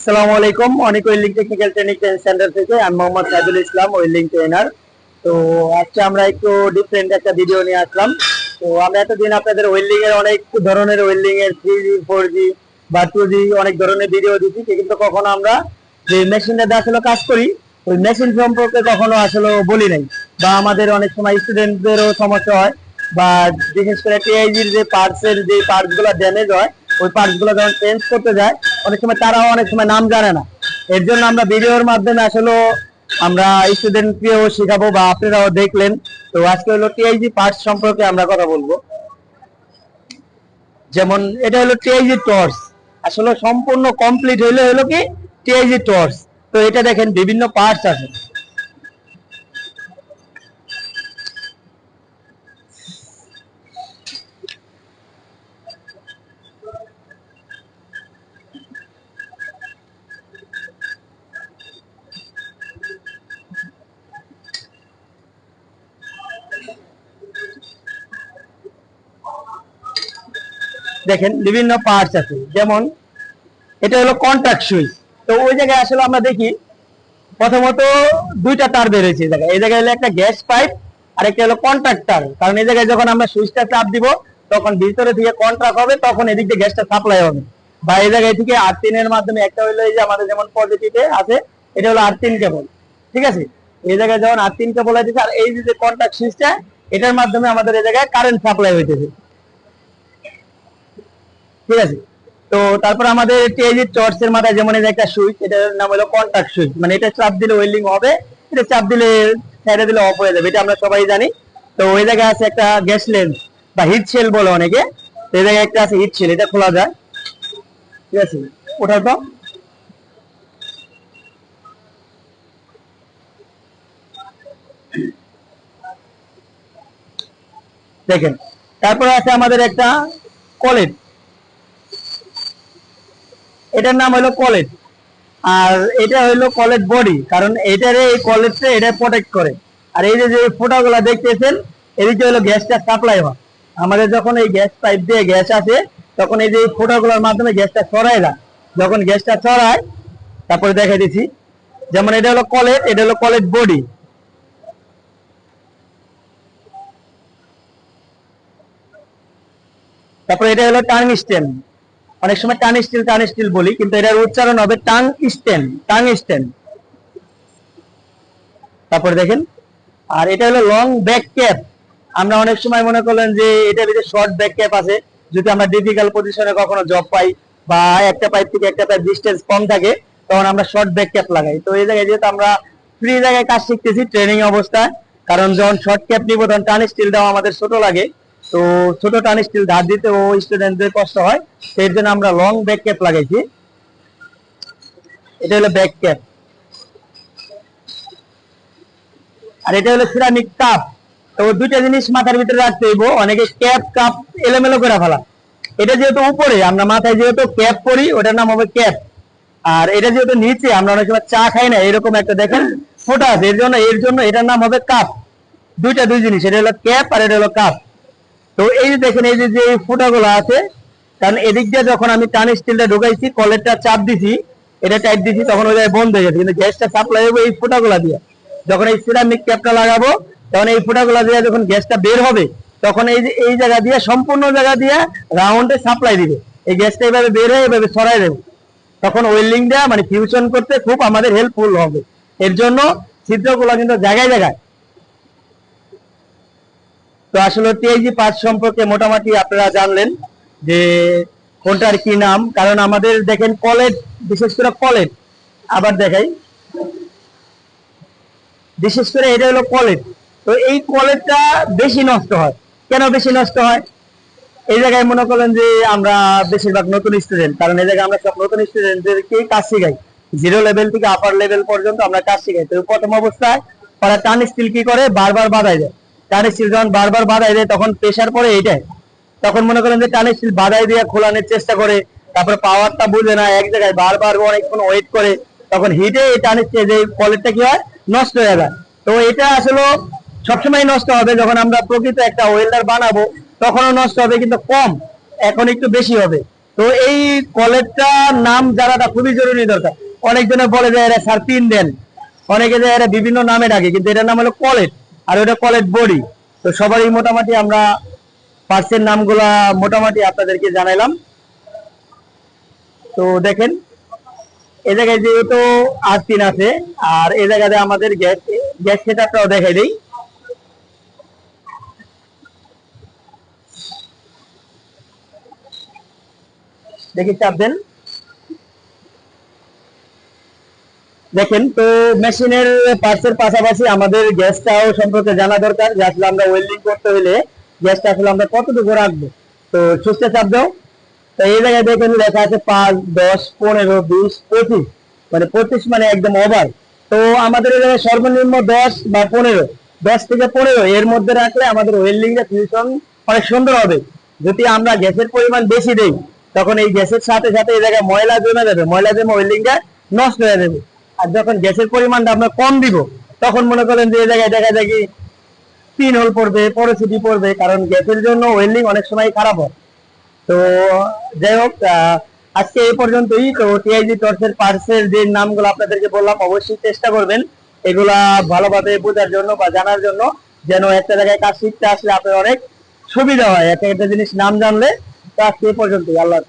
আসসালামু আলাইকুম। অনেক ওয়েল্ডিং টেকনিক্যাল ট্রেনিং সেন্টার থেকে আমি মোহাম্মদ সাইদুল ইসলাম ওয়েল্ডিং ট্রেনার তো আজকে আমরা একটু ডিফারেন্ট একটা ভিডিও নিয়ে আসলাম। তো আমরা এতদিন আপনাদের ওয়েল্ডিং এর অনেক ধরনের ওয়েল্ডিং এর থ্রি জি ফোর জি বা টু জি অনেক ধরনের ভিডিও দিচ্ছি কিন্তু কখনো আমরা যে মেশিনটা আসলে কাজ করি, ওই মেশিন সম্পর্কে কখনো আসলে বলি নাই। বা আমাদের অনেক সময় স্টুডেন্টদেরও সমস্যা হয় বা বিশেষ করে টিআইজির যে পার্টস এর যে পার্টসগুলো ড্যামেজ হয়, ওই পার্টসগুলো যখন চেঞ্জ করতে যায় অনেক সময় তারাও অনেক সময় নাম জানে না। এর জন্য আমরা ভিডিওর মাধ্যমে আসলে আমরা স্টুডেন্টকেও শেখাবো বা আপনারাও দেখলেন। তো আজকে হলো টিআইজি পার্টস সম্পর্কে আমরা কথা বলব। যেমন এটা হলো টিআইজি টর্চ আসলে সম্পূর্ণ কমপ্লিট হইলে হলো কি টিআইজি টর্চ তো এটা দেখেন বিভিন্ন পার্টস আছে। দেখেন, বিভিন্ন পার্টস আছে। যেমন, এটা হলো কন্ট্যাক্ট সুইচ তো ওই জায়গায় আসলে আমরা দেখি, প্রথমত দুইটা তার বের হয়েছে এই জায়গায়। এই জায়গায় হলো একটা গ্যাস পাইপ, আর একটা হলো কন্ট্যাক্ট তার। কারণ এই জায়গায় যখন আমরা সুইচটা চাপ দিব, তখন ভিতরে থেকে কন্ট্রাক্ট হবে, তখন এদিক দিয়ে গ্যাসটা সাপ্লাই হবে। বা এই জায়গায় থেকে আর্থিনের মাধ্যমে একটা হলো এই যে আমাদের যেমন পজিটিভে আছে, এটা হলো আর্থিন কেবল ঠিক আছে? এই জায়গায় যখন আর্থিন কেবল আছে আর এই যে কন্ট্যাক্ট সুইচটা এটার মাধ্যমে আমাদের এই জায়গায় কারেন্ট সাপ্লাই হইতেছে। ঠিক আছে? তো তারপর আমাদের টিআইজি টর্চ এর মাথায় যেমন একটা সুইচ, এটার নাম হলো কন্টাক্ট সুইচ। মানে এটা চাপ দিলে ওয়েল্ডিং হবে, এটা চাপ দিলে ছেড়ে দিলে অফ হয়ে যাবে, এটা আমরা সবাই জানি। তো ওই জায়গায় আছে একটা গ্যাস লেন্স বা হিট সেল বলে অনেকে। তো এই জায়গায় একটা আছে হিট সেল এটা খোলা যায়। ঠিক আছে? ওঠাও তো দেখেন, তারপরে আছে আমাদের একটা কলেট এটার নাম হলো কলেট আর এটা হলো কলেট বডি কারণ এটার এই কলেটটা এটা প্রোটেক্ট করে। আর এই যে যে ফোটাগুলো দেখতেছেন, এদিকে হলো গ্যাসটা সাপ্লাই হয়। আমাদের যখন এই গ্যাস পাইপ দিয়ে গ্যাস আসে, তখন এই যে ফোটাগুলোর মাধ্যমে গ্যাসটা ছড়ায় না। যখন গ্যাসটা ছড়ায়, তারপরে দেখাই দিচ্ছি। যেমন এটা হলো কলেট এটা হলো কলেট বডি তারপরে এটা হলো টাং স্টেন অনেক সময় টান স্টিল টান স্টিল বলি, কিন্তু এটার উচ্চারণ হবে টাং স্টেন টাং স্টেন তারপরে দেখেন, আর এটা হলো লং ব্যাক ক্যাপ আমরা অনেক সময় মনে করলেন যে এটা ভিতরে শর্ট ব্যাক ক্যাপ আছে। যদি আমরা ডিফিকাল্ট পজিশনে কখনো জব পাই বা একটা পাইপ থেকে একটা পাইপ ডিস্টেন্স কম থাকে, তখন আমরা শর্ট ব্যাক ক্যাপ লাগাই। তো এই জায়গায় যেহেতু আমরা ফ্রি জায়গায় কাজ শিখতেছি ট্রেনিং অবস্থায়, কারণ যখন শর্ট ক্যাপ নিব, তখন টান স্টিল দেওয়া আমাদের ছোট লাগে। তো ছোট টান স্টিল ধার দিতে ও স্টুডেন্টদের কষ্ট হয়, সেই জন্য আমরা লং ব্যাক ক্যাপ লাগাইছি। এটা হলো ব্যাক ক্যাপ আর এটা হলো সিরামিক কাপ তো দুইটা জিনিস মাথার ভিতরে রাখতে হইব, অনেকে ক্যাপ কাপ এলোমেলো করে ফেলা। এটা যেহেতু উপরে, আমরা মাথায় যেহেতু ক্যাপ পরি ওটার নাম হবে ক্যাপ আর এটা যেহেতু নিচে, আমরা অনেক সময় চা খাই না, এরকম একটা দেখেন ফোটা আছে, এর জন্য এর জন্য এটার নাম হবে কাপ দুইটা দুই জিনিস, এটা হলো ক্যাপ আর এটা হলো কাপ তো এই যে দেখেন, এই যে যে ফুটাগুলো আছে, কারণ এদিক দিয়ে যখন আমি টান স্টিলটা ঢুকাইছি কলেরটা চাপ দিছি, এটা টাইট দিছি, তখন ওই জায়গায় বন্ধ হয়ে গেছে। কিন্তু গ্যাসটা সাপ্লাই হবে এই ফুটাগুলা দিয়ে। যখন এই সিরামিক ক্যাপটা লাগাবো, তখন এই ফুটাগুলা দিয়ে যখন গ্যাসটা বের হবে, তখন এই যে, এই জায়গা দিয়ে, সম্পূর্ণ জায়গা দিয়ে রাউন্ডে সাপ্লাই দিবে। এই গ্যাসটা এইভাবে বের হয়ে এভাবে ছড়াই দেবে। তখন ওয়েল্ডিং দেওয়া মানে ফিউশন করতে খুব আমাদের হেল্পফুল হবে। এর জন্য ছিদ্রগুলো কিন্তু জায়গায় জায়গায় তো আসলে টিআইজি পার্ট সম্পর্কে মোটামুটি আপনারা জানলেন যে কোনটার কি নাম, কারণ আমাদের দেখেন কলেট বিশেষ করে কলেট আবার দেখাই। বিশেষ করে এটা হলো কলেট তো এই কলেটটা বেশি নষ্ট হয়। কেন বেশি নষ্ট হয়? এই জায়গায় মনে করেন যে আমরা বেশিরভাগ নতুন স্টুডেন্ট কারণ এই জায়গায় আমরা সব নতুন স্টুডেন্টদেরকে কাজ শিখাই। জিরো লেভেল থেকে আপার লেভেল পর্যন্ত আমরা কাজ শিখাই। তো প্রথম অবস্থায় ওরা টান স্টিল কি করে? বারবার বাধাই দেয়। টান স্টিল যখন বারবার বাধাই দেয়, তখন প্রেশার পড়ে এইটাই। তখন মনে করেন যে টান স্টিল বাধাই দিয়ে খোলানোর চেষ্টা করে, তারপর পাওয়ারটা বুঝে না, এক জায়গায় বারবার অনেকক্ষণ ওয়েট করে, তখন হিটে এই টান স্টিল যে কলেরটা কি হয়? নষ্ট হয়ে যায়। তো এটা আসলে সবসময় নষ্ট হবে, যখন আমরা প্রকৃত একটা ওয়েল্ডার বানাবো, তখনও নষ্ট হবে, কিন্তু কম, এখন একটু বেশি হবে। তো এই কলেজটা নাম জানাটা খুবই জরুরি দরকার। অনেকজনে বলে যে এরা স্যার পিন দেন। অনেকে যে এরা বিভিন্ন নামে ডাকে, কিন্তু এটার নাম হলো কলেজ আর ওটা কলেজ বডি তো সবারই মোটামুটি আমরা পার্সের নামগুলা মোটামুটি আপনাদেরকে জানাইলাম। তো দেখেন, এ জায়গায় যেহেতু আস্তিন আছে, আর এ জায়গাতে আমাদের গ্যাস গ্যাস সেটআপটাও দেখাই দেই। দেখি চাপ দেন। দেখেন, তো মেশিনের পার্টসের পাশাপাশি আমাদের গ্যাসটাও সম্পর্কে জানা দরকার। যে আসলে আমরা ওয়েল্ডিং করতে হলে গ্যাসটা আসলে আমরা কতটুকু রাখব? তো সুস্থ চাপ দাও। তো এই জায়গায় দেখেন লেখা আছে পাঁচ, দশ, পনেরো, বিশ, পঁচিশ। মানে পঁচিশ মানে একদম ওভার তো আমাদের এই জায়গায় সর্বনিম্ন দশ বা পনেরো, দশ থেকে পনেরো এর মধ্যে রাখলে আমাদের ওয়েল্ডিংটা ফিউশন অনেক সুন্দর হবে। যদি আমরা গ্যাসের পরিমাণ বেশি দেই, তখন এই গ্যাসের সাথে সাথে এই জায়গায় ময়লা জমে যাবে। ময়লা জমে ওয়েল্ডিংটা নষ্ট হয়ে যাবে। আর যখন গ্যাসের পরিমাণটা আমরা কম দিব, তখন মনে করেন যে এই জায়গায় দেখা যায় কি পিন হোল পড়বে পরোসিটি পড়বে, কারণ গ্যাসের জন্য ওয়েল্ডিং অনেক সময় খারাপ হয়। তো যাই হোক আজকে এই পর্যন্তই। তো টিআইজি টর্চের পার্সের যে নামগুলো আপনাদেরকে বললাম, অবশ্যই চেষ্টা করবেন। এগুলা ভালোভাবে বোঝার জন্য বা জানার জন্য যেন একটা জায়গায় কাজ শিখতে আসলে আপনার অনেক সুবিধা হয়। একটা একটা জিনিস নাম জানলে তো আজকে এই পর্যন্তই। আল্লাহ।